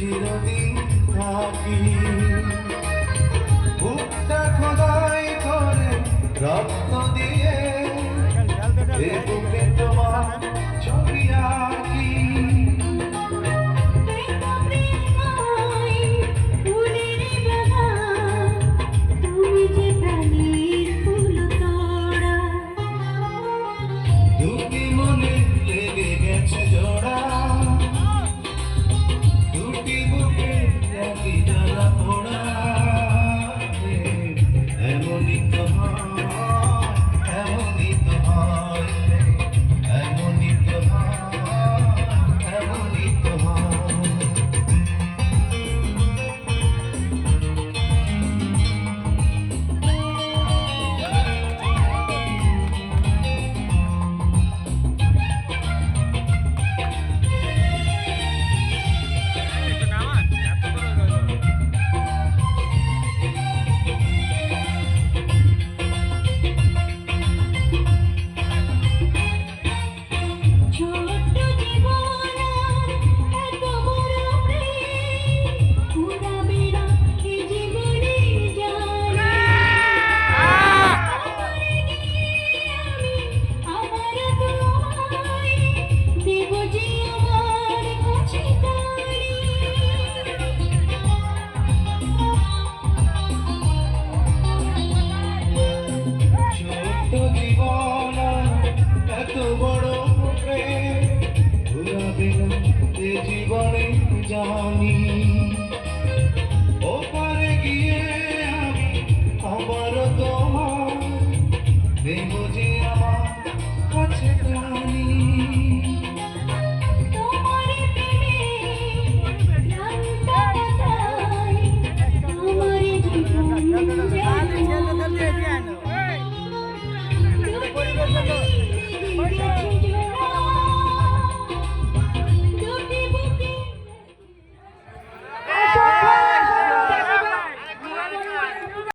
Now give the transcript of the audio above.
চিরদিন থাকি বুকটা খোদাই করে রক্ত